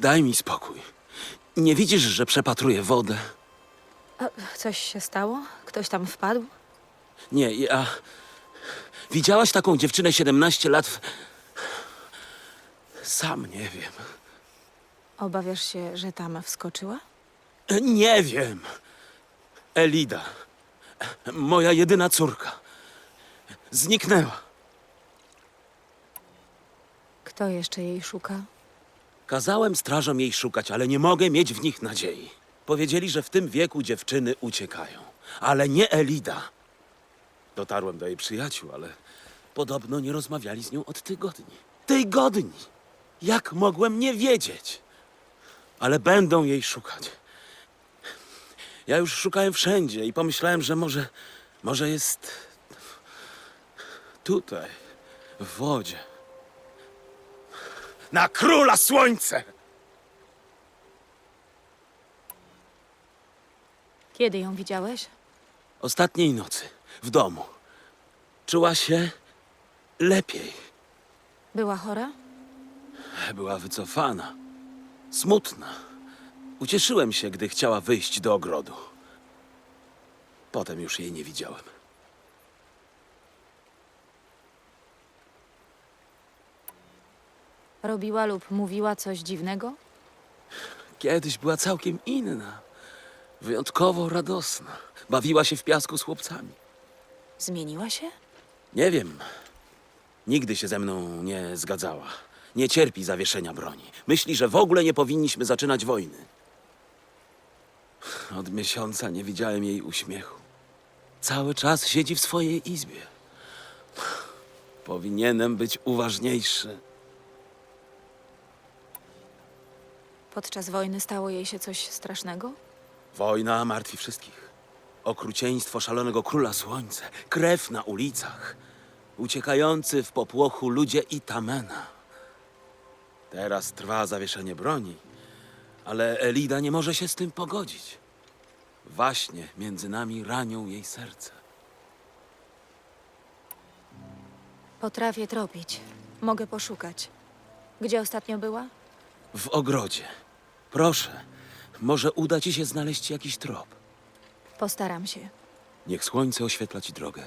Daj mi spokój. Nie widzisz, że przepatruję wodę? A, coś się stało? Ktoś tam wpadł? Nie, ja... Widziałaś taką dziewczynę 17 lat w... Sam nie wiem. Obawiasz się, że tam wskoczyła? Nie wiem. Elida. Moja jedyna córka. Zniknęła. Kto jeszcze jej szuka? Kazałem strażom jej szukać, ale nie mogę mieć w nich nadziei. Powiedzieli, że w tym wieku dziewczyny uciekają. Ale nie Elida. Dotarłem do jej przyjaciół, ale podobno nie rozmawiali z nią od tygodni. Tygodni! Jak mogłem nie wiedzieć? Ale będą jej szukać. Ja już szukałem wszędzie i pomyślałem, że może, może jest tutaj, w wodzie. Na króla słońce! Kiedy ją widziałeś? Ostatniej nocy, w domu. Czuła się lepiej. Była chora? Była wycofana, smutna. Ucieszyłem się, gdy chciała wyjść do ogrodu. Potem już jej nie widziałem. Robiła lub mówiła coś dziwnego? Kiedyś była całkiem inna. Wyjątkowo radosna. Bawiła się w piasku z chłopcami. Zmieniła się? Nie wiem. Nigdy się ze mną nie zgadzała. Nie cierpi zawieszenia broni. Myśli, że w ogóle nie powinniśmy zaczynać wojny. Od miesiąca nie widziałem jej uśmiechu. Cały czas siedzi w swojej izbie. Powinienem być uważniejszy. Podczas wojny stało jej się coś strasznego? Wojna martwi wszystkich. Okrucieństwo szalonego króla słońca, krew na ulicach, uciekający w popłochu ludzie Itamena. Teraz trwa zawieszenie broni, ale Elida nie może się z tym pogodzić. Właśnie między nami ranią jej serce. Potrafię tropić. Mogę poszukać. Gdzie ostatnio była? W ogrodzie. Proszę, może uda ci się znaleźć jakiś trop. Postaram się. Niech słońce oświetla ci drogę.